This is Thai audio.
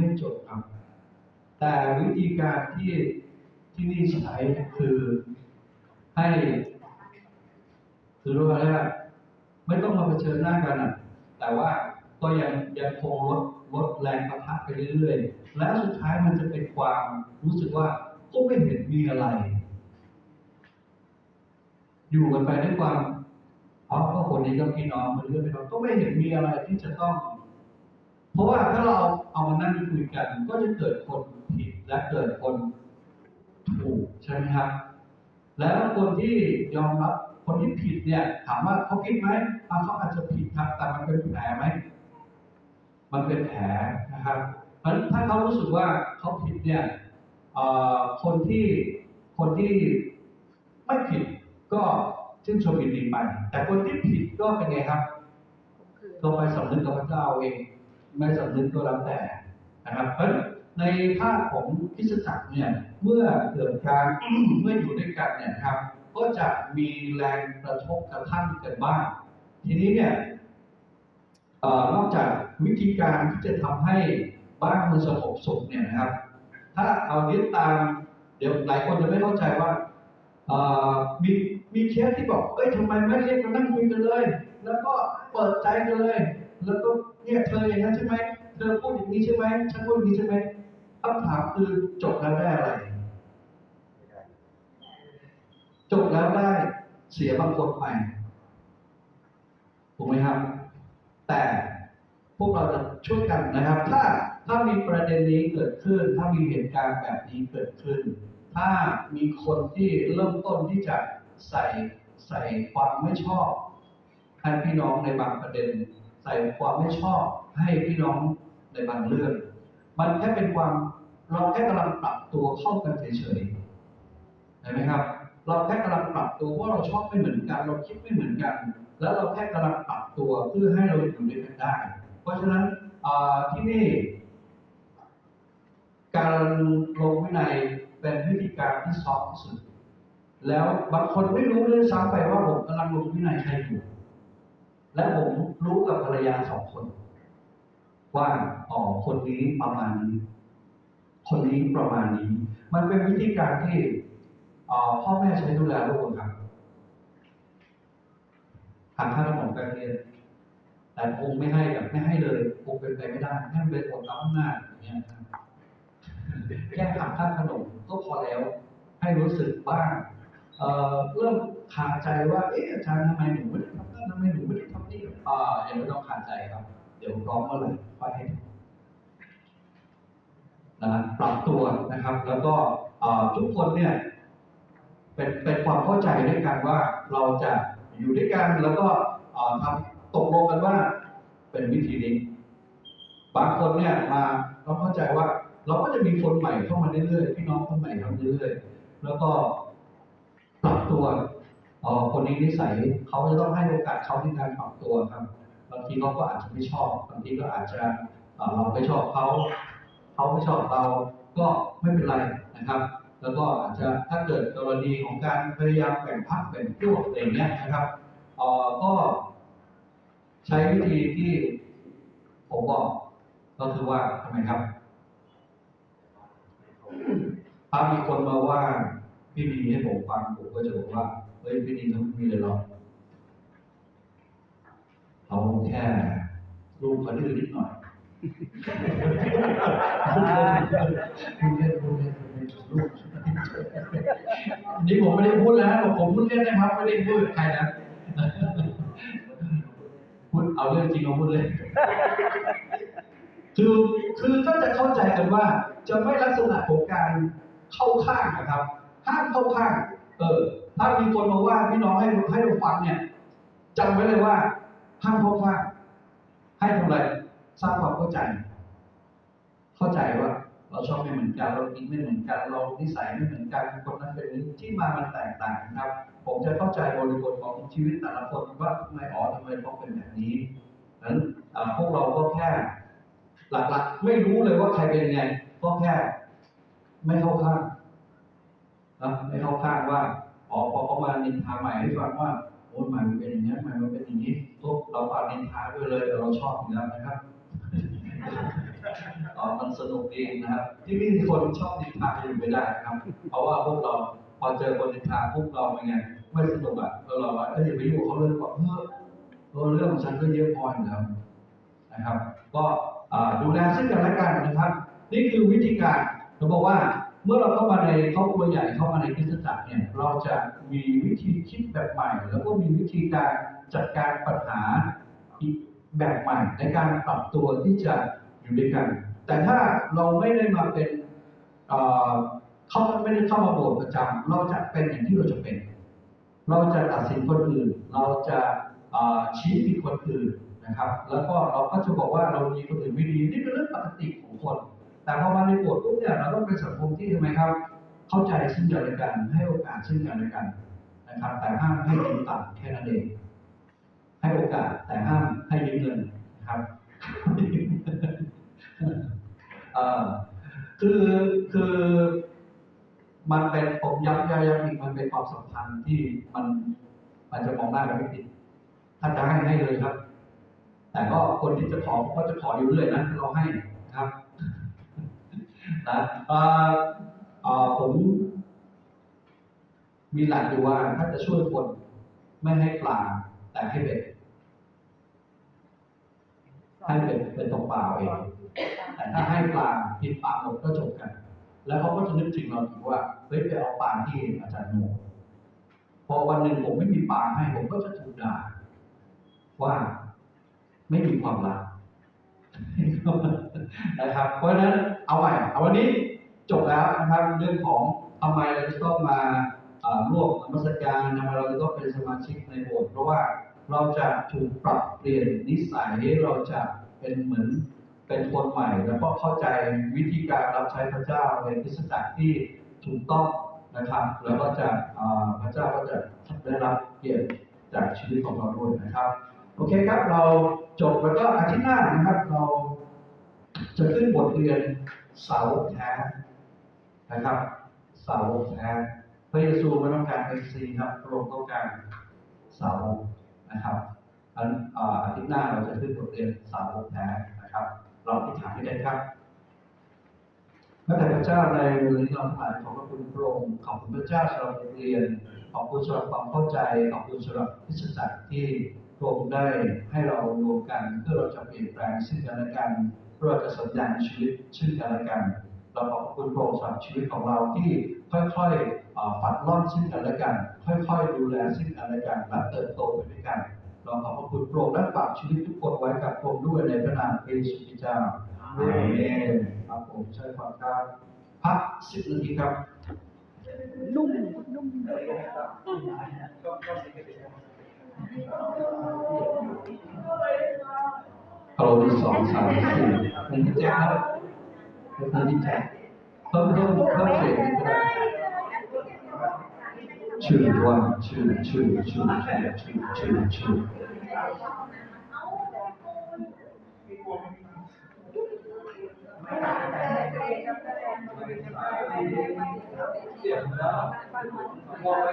ไม่จบครับ แต่วิธีการที่ที่นี่ใช้คือให้คือรู้ว่าไม่ต้องมาเผชิญหน้ากันอะ แต่ว่าก็ยังยังคงลดลดแรงประทะไปเรื่อยๆ แล้วสุดท้ายมันจะเป็นความรู้สึกว่าก็ไม่เห็นมีอะไร อยู่กันไปด้วยความอ๋อก็คนนี้ก็พี่น้องมันเรื่องพี่น้องก็ไม่เห็นมีอะไรที่จะต้อง เพราะว่าถ้าเราเอามานั่งคุยกัน ก็จะเกิดคนผิดและเกิดคนถูกใช่ไหมครับ แล้วคนที่ยอมรับคนที่ผิดเนี่ยถามว่าเขาผิดไหมอะเขาอาจจะผิดครับ แต่มันเป็นแผลไหมมันเป็นแผลนะครับ เพราะฉะนั้นถ้าเขารู้สึกว่าเขาผิดเนี่ยเอ่อคนที่คนที่ไม่ผิดก็ชื่นชมยินดีไปแต่คนที่ผิดก็เป็นไงครับก็ไปสำนึกกับพระเจ้าเอง ไม่สำนึกก็แล้วแต่นะครับ เพราะในภาคของคริสจักรเนี่ยเมื่อเกิดการเมื่ออยู่ด้วยกันเนี่ยครับ ก็จะมีแรงกระทบกระทั่งกันบ้าง ทีนี้เนี่ยอนอกจากวิธีการที่จะทำให้บ้านมันสงบสุขเนี่ยนะครับ ถ้าเอายึดตาม เดี๋ยวหลายคนจะไม่เข้าใจว่ามีมีเคสที่บอกเอ้ยทำไมไม่เรียกมานั่งคุยกันเลย แล้วก็เปิดใจกันเลย แล้วก็เนี่ยเธออย่างนั้นใช่ไหมเธอพูดอย่างนี้ใช่ไหมฉันพูดอย่างนี้ใช่ไหมคำถามคือจบแล้วได้อะไรจบแล้วได้เสียบางคนไปถูกไหมครับ แต่พวกเราจะช่วยกันนะครับ ถ้าถ้ามีประเด็นนี้เกิดขึ้น ถ้ามีเหตุการณ์แบบนี้เกิดขึ้น ถ้ามีคนที่เริ่มต้นที่จะใส่ใส่ความไม่ชอบให้พี่น้องในบางประเด็น ใส่ความไม่ชอบให้พี่น้องในบางเรื่อง มันแค่เป็นความเราแค่กำลังปรับตัวเข้ากันเฉยๆเห็นไหมครับ เราแค่กำลังปรับตัวว่าเราชอบไม่เหมือนกัน เราคิดไม่เหมือนกัน แล้วเราแค่กำลังปรับตัวเพื่อให้เราอยู่ด้วยกันได้ เพราะฉะนั้นที่นี่ การลงวินัยเป็นวิธีการที่ซอฟที่สุด แล้วบางคนไม่รู้เลยซ้ำไปว่าผมกำลังลงวินัยใครอยู่ และผมรู้กับภรรยาสองคน ว่าอ๋อคนนี้ประมาณนี้ คนนี้ประมาณนี้ มันเป็นวิธีการที่พ่อแม่ใช้ดูแลลูกครับหาค่าขนมการเรียน แต่คงไม่ให้แบบไม่ให้เลยคงเป็นไปไม่ได้ให้มันเป็นอดรับหน้าอย่างเงี้ยแค่หักค่าขนมก็พอแล้ว ให้รู้สึกบ้าง เอ่อเริ่มคาใจว่าเอ๊ะอาจารย์ทำไมหนูไม่ได้ทำนั่นทำไมหนูไม่ได้ทำนี่อ่าอย่าไม่ต้องคาใจครับ เดี๋ยวพร้อมเมื่อไหร่ค่อยให้นะปรับตัวนะครับ แล้วก็ทุกคนเนี่ยเป็นเป็นความเข้าใจด้วยกันว่าเราจะอยู่ด้วยกันแล้วก็ทำตกลงกันว่าเป็นวิธีนี้ บางคนเนี่ยมาเราเข้าใจว่า เราก็จะมีคนใหม่เข้ามาเรื่อยๆพี่น้องคนใหม่เข้ามาเรื่อยๆแล้วก็ ปรับตัวคนนี้นิสัยเขาจะต้องให้โอกาสเขาในการปรับตัวครับบางทีเขาก็อาจจะไม่ชอบบางทีก็อาจจะเราไม่ชอบเขาเขาไม่ชอบเราก็ไม่เป็นไรนะครับ แล้วก็อาจจะถ้าเกิดกรณีของการพยายามแบ่งพักแบ่งพวกอะไรเงี้ยนะครับก็ใช้วิธีที่ผมบอกก็คือว่าทำไมครับถ้ามีคนมาว่า พี่ดีให้ผมฟังผมก็จะบอกว่าเฮ้ยพี่ดีเขาไม่มีเลยหรอกเขาแค่ลูกเขาดื้อนิดหน่อยนี่ผมไม่ได้พูดแล้วผมพูดเล่นนะครับไม่ได้พูดกับใครนะพูดเอาเรื่องจริงมาพูดเลยคือคือก็จะเข้าใจกันว่า จะไม่ลักษณะของการเข้าข้างนะครับ ห้ามเข้าข้างเออ ถ้ามีคนมาว่าพี่น้องให้ให้เราฟังเนี่ยจำไว้เลยว่าห้ามเข้าข้างให้ทำอะไรสร้างความเข้าใจ เข้าใจว่าเราชอบไม่เหมือนกันเรากินไม่เหมือนกันเรานิสัยไม่เหมือนกันคนนั้นเป็นนี้ที่มามันแตกต่างนะครับ ผมจะเข้าใจบริบทของชีวิตแต่ละคนว่าทำไมอ๋อทำไมเขาเป็นแบบนี้นั้นพวกเราก็แค่ หลักๆ ไม่รู้เลยว่าใครเป็นยังไง ก็แค่ ไม่เข้าข้าง นะไม่เข้าข้างว่าอ๋อพอเขามานินทาใหม่ให้ฟังว่าโอ้ยใหม่มันเป็นอย่างนี้ใหม่มันเป็นอย่างนี้ทุกเราปานินทาด้วยเลยแต่เราชอบอยู่แล้วนะครับอ๋อมันสนุกดีนะครับ ที่นี่คนชอบนินทาอยู่ไม่ได้ครับ เพราะว่าพวกเราพอเจอคนนินทาพวกเราเป็นไงไม่สนุกอะเราเราว่าเอ้ยอย่าไปยุ่งเขาเลยบอกเฮ้ยเออเรื่องของฉันก็เยอะพออยู่แล้วนะครับ ก็ดูแลซึ่งกันและกันนะครับ นี่คือวิธีการเราบอกว่า เมื่อเราเข้ามาในครอบครัวใหญ่เข้ามาในคริสตจักรเนี่ยเราจะมีวิธีคิดแบบใหม่ แล้วก็มีวิธีการจัดการปัญหาอีกแบบใหม่ในการปรับตัวที่จะอยู่ด้วยกัน แต่ถ้าเราไม่ได้มาเป็นเอ่อเขาไม่ได้เข้ามาโบสถ์ประจำเราจะเป็นอย่างที่เราจะเป็น เราจะตัดสินคนอื่น เราจะชี้ผิดคนอื่นนะครับ แล้วก็เราก็จะบอกว่าเรามีคนอื่นไม่ดีนี่เป็นเรื่องปกติของคน แต่พอมาในโบสถ์ปุ๊บเนี่ยเราต้องเป็นสังคมที่ทำไมครับ เข้าใจซึ่งกันและกันให้โอกาสซึ่งกันและกันนะครับแต่ห้ามให้ยืมตังค์แค่นั้นเองให้โอกาสแต่ห้ามให้ยืมเงินนะครับคือคือมันเป็นผมย้ำย้ำย้ำอีกมันเป็นความสัมพันธ์ที่มันมันจะมองหน้ากันไม่ติดถ้าจะให้ให้เลยครับ แต่ก็คนที่จะขอก็จะขออยู่เรื่อยนะเราให้นะครับ นะเอ่อเอ่อ ผมมีหลักอยู่ว่าถ้าจะช่วยคนไม่ให้ปลาแต่ให้เบ็ดให้เบ็ดเป็นตกปลาเอาเองแต่ถ้าให้ปลากินปลาหมดก็จบกัน แล้วเขาก็จะนึกถึงเราอีกว่าเฮ้ยไปเอาปลาที่อาจารย์โมพอวันหนึ่งผมไม่มีปลาให้ผมก็จะถูกด่าว่าไม่มีความรัก นะครับ เพราะฉะนั้นเอาใหม่เอาวันนี้จบแล้วนะครับเรื่องของทำไมเราจะต้องมาร่วมนมัสการทำไมเราจะต้องเป็นสมาชิกในโบสถ์เพราะว่าเราจะถูกปรับเปลี่ยนนิสัยเราจะเป็นเหมือนเป็นคนใหม่ แล้วก็เข้าใจวิธีการรับใช้พระเจ้าในคริสตจักรที่ถูกต้องนะครับ แล้วก็จะพระเจ้าก็จะได้รับเกียรติจากชีวิตของเราด้วยนะครับ โอเคครับ เราจบแล้วก็อาทิตย์หน้านะครับ เราจะขึ้นบทเรียนเสาแท้นะครับ เสาแท้พระเยซูไม่ต้องการเอซีครับพระองค์ต้องการเสานะครับอันอาทิตย์หน้าเราจะขึ้นบทเรียนเสาแท้นะครับ เราอธิษฐานให้ได้ครับพระแต่พระเจ้าในวันนี้เราทั้งหลายขอบพระคุณพระองค์ขอบคุณพระเจ้าสำหรับบทเรียนขอบคุณสำหรับความเข้าใจขอบคุณสำหรับพิสจักรที่ พระองค์ได้ให้เรารวมกันเพื่อเราจะเปลี่ยนแปลงซึ่งกันและกันเพื่อเราจะสัญญาณชีวิตซึ่งกันและกัน เราขอบคุณพระองค์สำหรับชีวิตของเราที่ค่อยๆเอ่อฝัดร่อนซึ่งกันและกัน ค่อยๆ ดูแลซึ่งกันและกันและเติบโตไปด้วยกัน เราขอบพระคุณพระองค์และฝากชีวิตทุกคนไว้กับพระองค์ด้วยในพระนามพระเยซูคริสต์เจ้าอาเมนครับผมใช่ความครับพักสิบนาทีครับนุ่มนุ่ม ฮัลโหลสองสามสี่หนึ่งที่แจ้งครับหนึ่งที่แจ้งเพิ่มเพิ่มเพิ่มเสียงนิดก็ได้ชื่อว่าชื่อชื่อชื่อชื่อชื่อชื่อชื่อเสียงแล้วมองไว้